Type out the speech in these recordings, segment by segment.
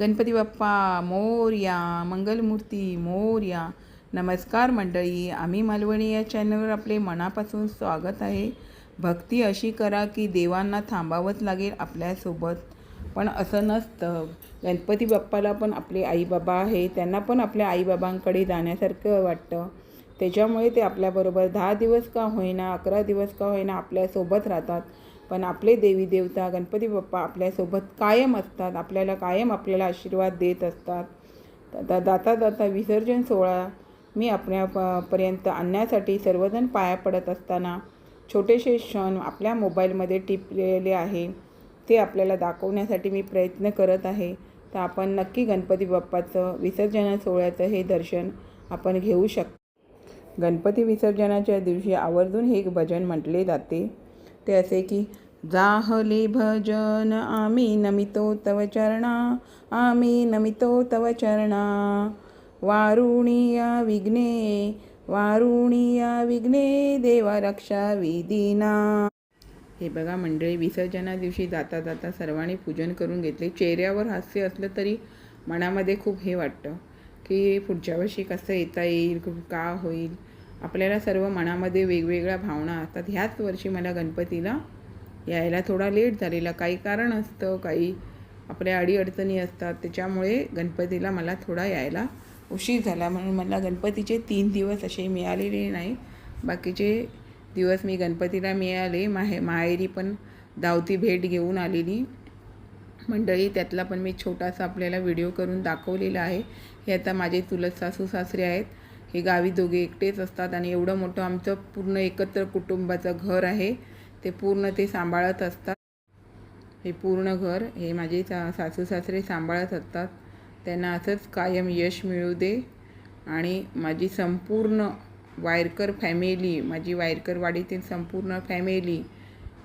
गणपती बाप्पा मोरया मंगलमूर्ती मोरया. नमस्कार मंडळी आम्ही मालवणी या चॅनलवर आपले मनापासून स्वागत आहे. भक्ती अशी करा की देवांना थांबावंच लागेल आपल्यासोबत. पण असं नसतं. गणपती बाप्पाला पण आपले आईबाबा आहे त्यांना पण आपल्या आईबाबांकडे जाण्यासारखं वाटतं. त्याच्यामुळे ते आपल्याबरोबर दहा दिवस का होईना अकरा दिवस का होईना आपल्यासोबत राहतात. पण आपले देवी देवता गणपती बाप्पा आपल्यासोबत कायम असतात. आपल्याला कायम आपल्याला आशीर्वाद देत असतात. तर दाता दाता विसर्जन सोहळा मी आपल्या प- पर्यंत आणण्यासाठी सर्वजण पाया पडत असताना छोटेसे क्षण आपल्या मोबाईलमध्ये टिपलेले आहे. ते आपल्याला दाखवण्यासाठी मी प्रयत्न करत आहे. तर आपण नक्की गणपती बाप्पाचं विसर्जन सोहळ्याचं हे दर्शन आपण घेऊ शकतो गणपती विसर्जनाच्या दिवशी आवर्जून हे भजन म्हटले जाते. ते असे की जाहले भजन आम्ही नमितो तव चरणा आम्ही नमितो तव चरणा. वारुणिया विघ्ने वारुणिया विघ्ने देवा रक्षा विदिना हे बघा मंडळी विसर्जना दिवशी जाता जाता सर्वांनी पूजन करून घेतले. चेहऱ्यावर हास्य असलं तरी मनामध्ये खूप हे वाटतं की पुढच्या वर्षी कसं येता येईल का होईल? आपल्याला सर्व मनामध्ये वेगवेगळ्या भावना असतात. ह्याच वर्षी मला गणपतीला यायला थोडा लेट झालेला. काही कारण असतं काही आपल्या अडीअडचणी असतात. त्याच्यामुळे गणपतीला मला थोडा यायला उशीर झाला. म्हणून मला गणपतीचे तीन दिवस असे मिळालेले नाही. बाकीचे दिवस मी गणपतीला मिळाले. माहे माहेरी पण धावती भेट घेऊन आलेली. मंडळी त्यातला पण मी छोटासा आपल्याला व्हिडिओ करून दाखवलेला आहे. हे आता माझे चुलत सासू सासरे आहेत. हे गावी दोघे एकटेच असतात आणि एवढं मोठं आमचं पूर्ण एकत्र कुटुंबाचं घर आहे. ते पूर्ण ते सांभाळत असतात. हे पूर्ण घर हे माझे सा सासू सासरे सांभाळत असतात. त्यांना असंच कायम यश मिळू दे आणि माझी संपूर्ण वायरकर फॅमिली माझी वायरकरवाडीतील संपूर्ण फॅमिली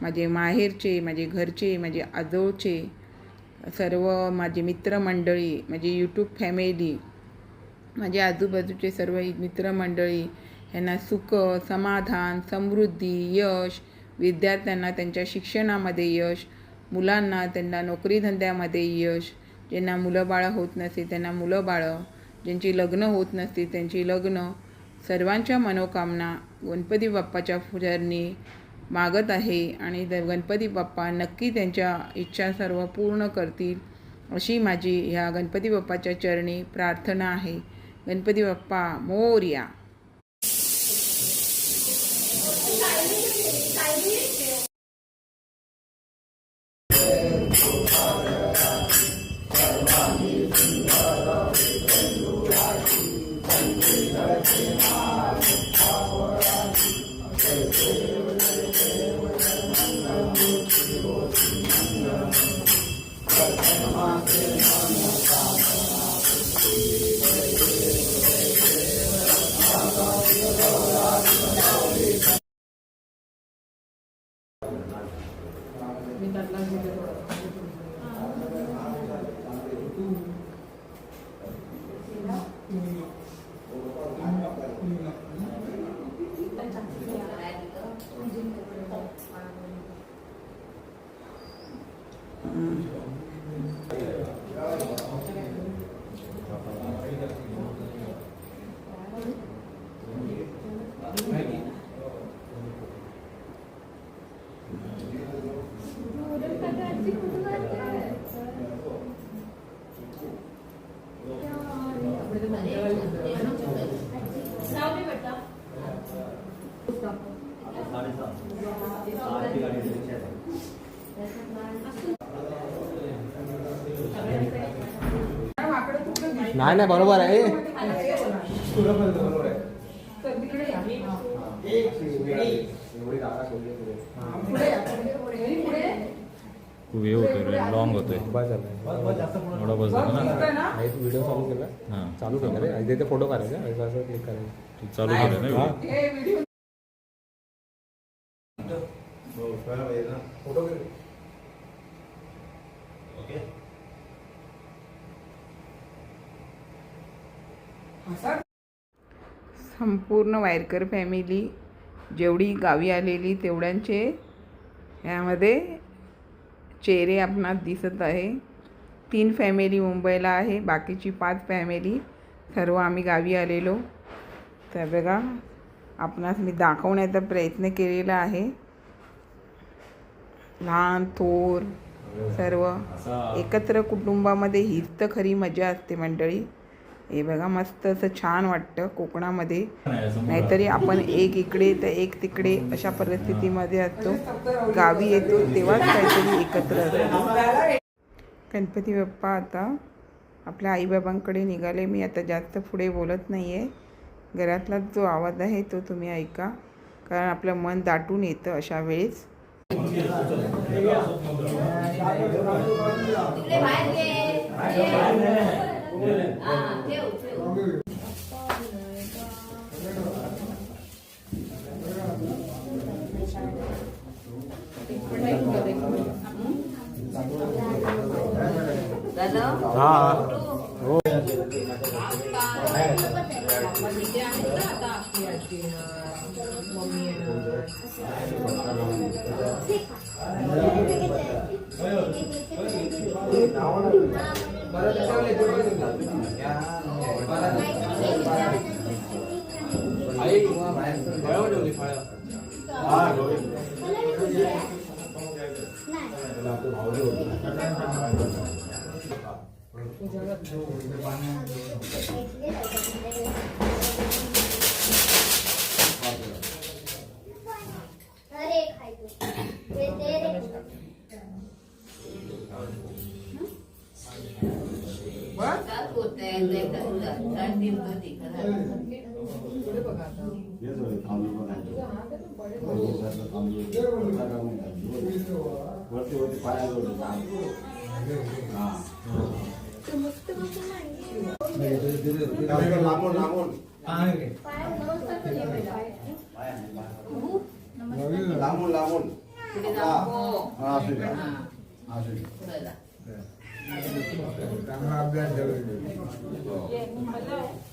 माझे माहेरचे माझे घरचे माझे आजोळचे सर्व माझे मित्रमंडळी माझी यूट्यूब फॅमिली माझे आजूबाजूचे सर्व मित्रमंडळी यांना सुख समाधान समृद्धी यश विद्यार्थ्यांना त्यांच्या शिक्षणामध्ये यश मुलांना त्यांना नोकरीधंद्यामध्ये यश ज्यांना मुलं बाळं होत नसतील त्यांना मुलं बाळं ज्यांची लग्न होत नसतील त्यांची लग्न सर्वांच्या मनोकामना गणपती बाप्पाच्या चरणी मागत आहे आणि गणपती बाप्पा नक्की त्यांच्या इच्छा सर्व पूर्ण करतील अशी माझी ह्या गणपती बाप्पाच्या चरणी प्रार्थना आहे. गणपती बाप्पा मोर्या. Thank you. नाही नाही बरोबर आहे. हे होतोय लॉंग होतोय. बस झाला ना? व्हिडिओ चालू केला हां चालू केला रे इथे ते फोटो काढायचा असं असं क्लिक करायचं तू चालू केलं ना हा. video? संपूर्ण वायरकर फॅमिली जेवढी गावी आलेली तेवढ्यांचे ह्यामध्ये चेहरे आपणास दिसत आहे. तीन फॅमिली मुंबईला आहे. बाकीची पाच फॅमिली सर्व आम्ही गावी आलेलो. तर बघा आपणास मी दाखवण्याचा प्रयत्न केलेला आहे. लहान थोर सर्व. एकत्र कुटुंबामध्ये हीच तर खरी मजा असते मंडळी. हे बघा मस्त असं छान वाटतं कोकणामध्ये. नाहीतरी आपण एक इकडे तर एक तिकडे अशा परिस्थितीमध्ये असतो. गावी येतो तेव्हाच काहीतरी एकत्र असतो. गणपती बाप्पा आता आपल्या आईबाबांकडे निघाले. मी आता जास्त पुढे बोलत नाही आहे घरातला जो आवाज आहे तो तुम्ही ऐका. कारण आपलं मन दाटून येतं अशा वेळेस. Terima ah, kasih. ấy béo được thì phải à rồi là tôi hỏi rồi What? That's what they they do. That's the अरे खाई तू ते दे रे वरती वरती पाया लांबून लांबून लांबून लांबून हा असू द्या असू द्या माझं आहे ना नाही पडलं ना ते. मला तुला खायची आहे जरा नील या साईडला आहे. नील, या साईडला आहे. अरे, हा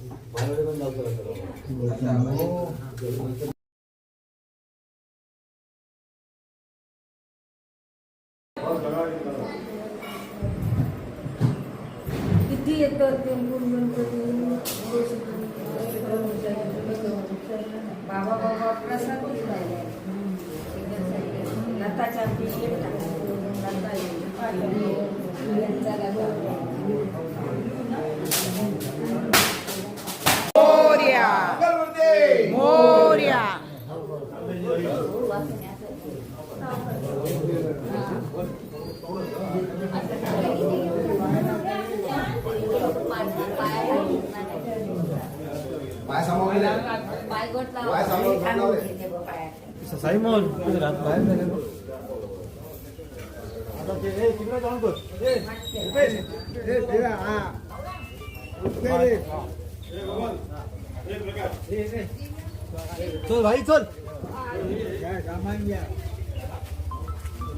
किती येतं टेम्पून बाबा बाबा प्रसाद लताच्या पिशे लता मोर्या সাইমন রাত বাইরে চল ভাই চল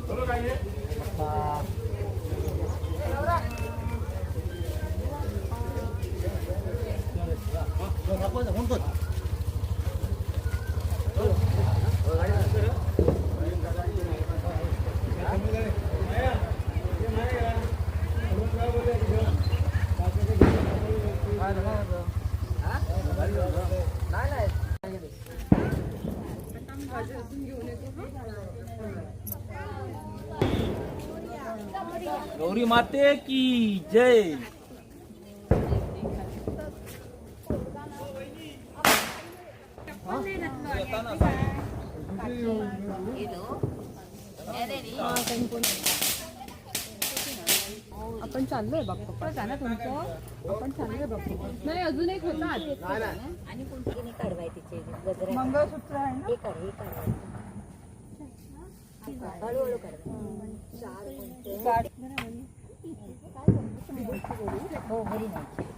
চলো गौरी माते की जय। आपण चाललोय बाप पप्पा. जा तुमचं आपण चाललोय बघ नाही अजून एक होता. आणि कोणती काढवाय तिचे गजरे मंगळसूत्र आहे ना? हे काढ हे. काढ हळूहळू काढ हो घरी नाही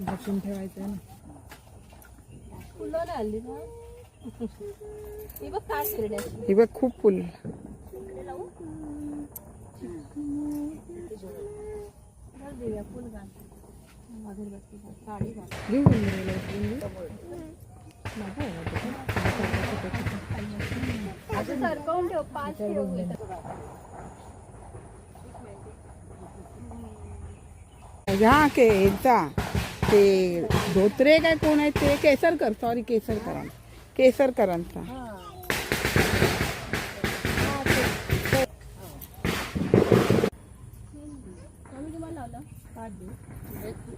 जपून ठेवायचं ना. फुलं आली ना ही बघ काय शिरड्याची ही बघ खूप फुल. फुल घाल. सरकवून ठेव पाच ह्या के यांचा ते धोत्रे काय कोण आहे ते? केसरकर सॉरी केसरकरांचा. केसरकरांचा आम्ही तुम्हाला लावलं पाच दिवस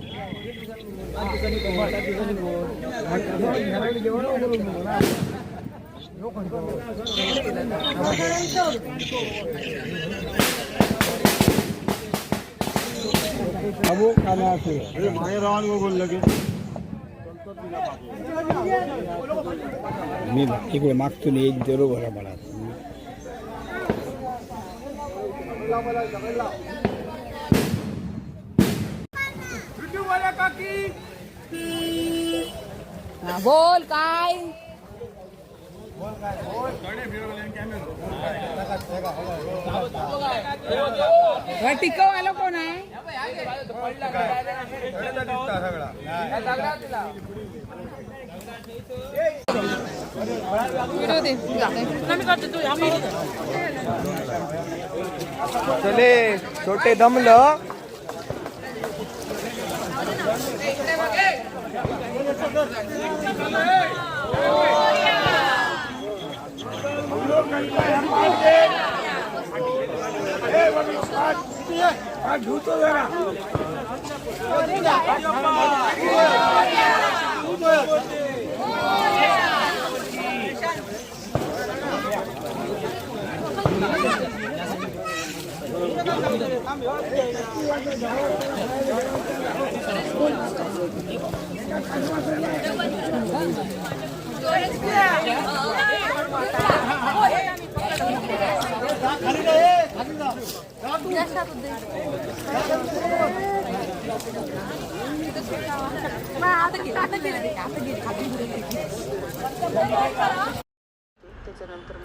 मी इकडे मागतून एक बरोबर आहे मला हा, बोल काय? टिकव टिकवायला कोण आहे? चले छोटे दमलं. 아, 교토잖아. 교토야.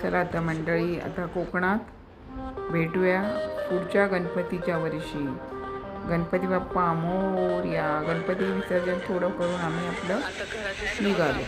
चला आता मंडळी आता कोकणात भेटूया पुढच्या गणपतीच्या वर्षी. गणपती बाप्पा मोरया गणपती विसर्जन थोडं करून आम्ही आपलं निघालो.